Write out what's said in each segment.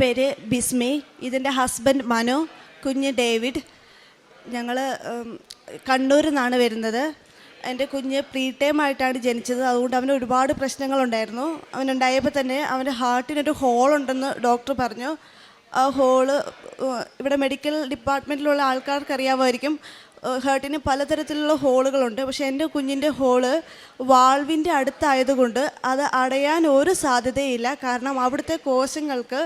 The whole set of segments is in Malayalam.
പേര് ബിസ്മി ഇതിന്റെ ഹസ്ബൻഡ് മനു കുഞ്ഞ് ഡേവിഡ്. ഞങ്ങൾ കണ്ണൂരിൽ നിന്നാണ് വരുന്നത്. എന്റെ കുഞ്ഞ് പ്രീ ടൈം ആയിട്ടാണ് ജനിച്ചത്. അതുകൊണ്ട് അവന് ഒരുപാട് പ്രശ്നങ്ങളുണ്ടായിരുന്നു. അവനുണ്ടായപ്പോൾ തന്നെ അവന്റെ ഹാർട്ടിനൊരു ഹോളുണ്ടെന്ന് ഡോക്ടർ പറഞ്ഞു. ആ ഹോൾ ഇവിടെ മെഡിക്കൽ ഡിപ്പാർട്ട്മെന്റിലുള്ള ആൾക്കാർക്ക് അറിയാമായിരിക്കും ഹേർട്ടിന് പലതരത്തിലുള്ള ഹോളുകളുണ്ട് പക്ഷേ എന്റെ കുഞ്ഞിന്റെ ഹോൾ വാൾവിന്റെ അടുത്തായതുകൊണ്ട് അത് അടയാൻ ഒരു സാധ്യതയില്ല. കാരണം അവിടുത്തെ കോശങ്ങൾക്ക്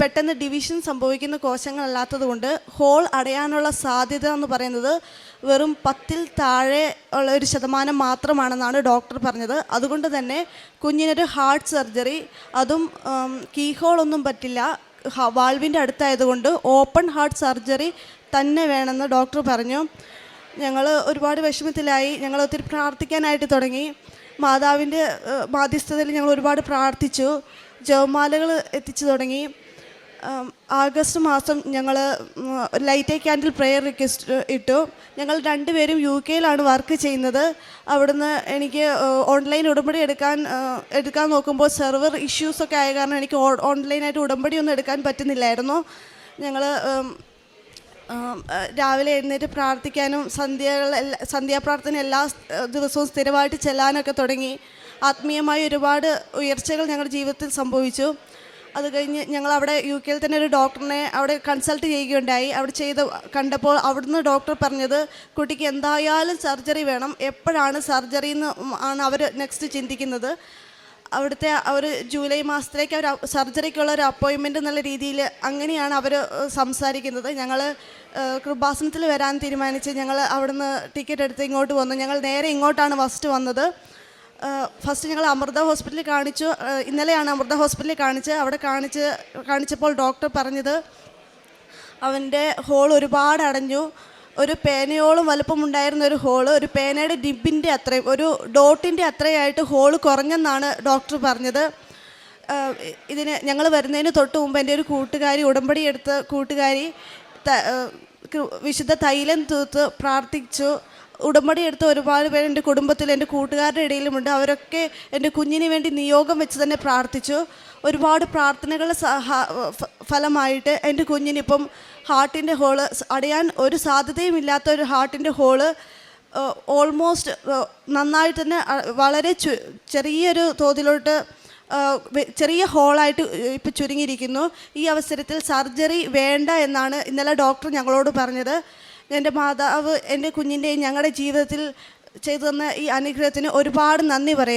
പെട്ടെന്ന് ഡിവിഷൻ സംഭവിക്കുന്ന കോശങ്ങളല്ലാത്തത് കൊണ്ട് ഹോൾ അടയാനുള്ള സാധ്യത എന്ന് പറയുന്നത് വെറും പത്തിൽ താഴെ ഉള്ള ഒരു ശതമാനം മാത്രമാണെന്നാണ് ഡോക്ടർ പറഞ്ഞത്. അതുകൊണ്ട് തന്നെ കുഞ്ഞിനൊരു ഹാർട്ട് സർജറി അതും കീ ഒന്നും പറ്റില്ല. വാൾവിന്റെ അടുത്തായതുകൊണ്ട് ഓപ്പൺ ഹാർട്ട് സർജറി തന്നെ വേണമെന്ന് ഡോക്ടർ പറഞ്ഞു. ഞങ്ങൾ ഒരുപാട് വിഷമത്തിലായി. ഞങ്ങൾ ഒത്തിരി പ്രാർത്ഥിക്കാനായിട്ട് തുടങ്ങി. മാതാവിന്റെ മാധ്യസ്ഥതയിൽ ഞങ്ങൾ ഒരുപാട് പ്രാർത്ഥിച്ചു. ജവമാലകൾ എത്തിച്ചു തുടങ്ങി. ആഗസ്റ്റ് മാസം ഞങ്ങൾ light a candle prayer request ഇട്ടു. ഞങ്ങൾ രണ്ടുപേരും യു കെയിലാണ് വർക്ക് ചെയ്യുന്നത്. അവിടുന്ന് എനിക്ക് ഓൺലൈൻ ഉടമ്പടി എടുക്കാൻ എടുക്കാൻ നോക്കുമ്പോൾ സെർവർ ഇഷ്യൂസൊക്കെ ആയ കാരണം എനിക്ക് ഓൺലൈനായിട്ട് ഉടമ്പടി ഒന്നും എടുക്കാൻ പറ്റുന്നില്ലായിരുന്നു. ഞങ്ങൾ രാവിലെ എഴുന്നേറ്റ് പ്രാർത്ഥിക്കാനും സന്ധ്യകൾ സന്ധ്യാപ്രാർത്ഥന എല്ലാ ദിവസവും സ്ഥിരമായിട്ട് ചെല്ലാനൊക്കെ തുടങ്ങി. ആത്മീയമായ ഒരുപാട് ഉയർച്ചകൾ ഞങ്ങളുടെ ജീവിതത്തിൽ സംഭവിച്ചു. അത് കഴിഞ്ഞ് ഞങ്ങൾ അവിടെ യു കെയിൽ തന്നെ ഒരു ഡോക്ടറിനെ അവിടെ കൺസൾട്ട് ചെയ്യുകയുണ്ടായി. അവിടെ ചെയ്ത് കണ്ടപ്പോൾ അവിടുന്ന് ഡോക്ടർ പറഞ്ഞത് കുട്ടിക്ക് എന്തായാലും സർജറി വേണം. എപ്പോഴാണ് സർജറി എന്ന് ആണ് അവർ നെക്സ്റ്റ് ചിന്തിക്കുന്നത്. അവിടുത്തെ അവർ ജൂലൈ മാസത്തിലേക്ക് അവർ സർജറിക്കുള്ള ഒരു അപ്പോയിൻമെന്റ് എന്നുള്ള രീതിയിൽ അങ്ങനെയാണ് അവർ സംസാരിക്കുന്നത്. ഞങ്ങൾ കൃപാസനത്തിൽ വരാൻ തീരുമാനിച്ച് ഞങ്ങൾ അവിടുന്ന് ടിക്കറ്റ് എടുത്ത് ഇങ്ങോട്ട് വന്നു. ഞങ്ങൾ നേരെ ഇങ്ങോട്ടാണ് ഫസ്റ്റ് വന്നത്. ഫസ്റ്റ് ഞങ്ങൾ അമൃത ഹോസ്പിറ്റലിൽ കാണിച്ചു. ഇന്നലെയാണ് അമൃത ഹോസ്പിറ്റലിൽ കാണിച്ച് അവിടെ കാണിച്ച് കാണിച്ചപ്പോൾ ഡോക്ടർ പറഞ്ഞത് അവന്റെ ഹോൾ ഒരുപാട് അടഞ്ഞു. ഒരു പേനയോളം വലുപ്പമുണ്ടായിരുന്ന ഒരു ഹോൾ ഒരു പേനയുടെ ഡിബിന്റെ അത്രയും ഒരു ഡോട്ടിന്റെ അത്രയായിട്ട് ഹോൾ കുറഞ്ഞെന്നാണ് ഡോക്ടർ പറഞ്ഞത്. ഇതിന് ഞങ്ങൾ വരുന്നതിന് തൊട്ട് മുമ്പ് എന്റെ ഒരു കൂട്ടുകാരി ഉടമ്പടി എടുത്ത കൂട്ടുകാരി വിശുദ്ധ തൈലം തൂത്ത് പ്രാർത്ഥിച്ചു. ഉടമ്പടി എടുത്ത ഒരുപാട് പേര് എന്റെ കുടുംബത്തിൽ എന്റെ കൂട്ടുകാരുടെ ഇടയിലുമുണ്ട്. അവരൊക്കെ എന്റെ കുഞ്ഞിന് വേണ്ടി നിയോഗം വെച്ച് തന്നെ പ്രാർത്ഥിച്ചു. ഒരുപാട് പ്രാർത്ഥനകൾ സഹ- ഫലമായിട്ട് എന്റെ കുഞ്ഞിനിപ്പം ഹാർട്ടിന്റെ ഹോൾ അടയാൻ ഒരു സാധ്യതയും ഇല്ലാത്ത ഒരു ഹാർട്ടിന്റെ ഹോൾ ഓൾമോസ്റ്റ് നന്നായിട്ട് തന്നെ വളരെ ചെറിയൊരു തോതിലോട്ട് ചെറിയ ഹോളായിട്ട് ഇപ്പം ചുരുങ്ങിയിരിക്കുന്നു. ഈ അവസരത്തിൽ സർജറി വേണ്ട എന്നാണ് ഇന്നലെ ഡോക്ടർ ഞങ്ങളോട് പറഞ്ഞത്. എന്റെ മാതാവ് എന്റെ കുഞ്ഞിന്റെയും ഞങ്ങളുടെ ജീവിതത്തിൽ ചെയ്തു തന്ന ഈ അനുഗ്രഹത്തിന് ഒരുപാട് നന്ദി പറയുന്നു.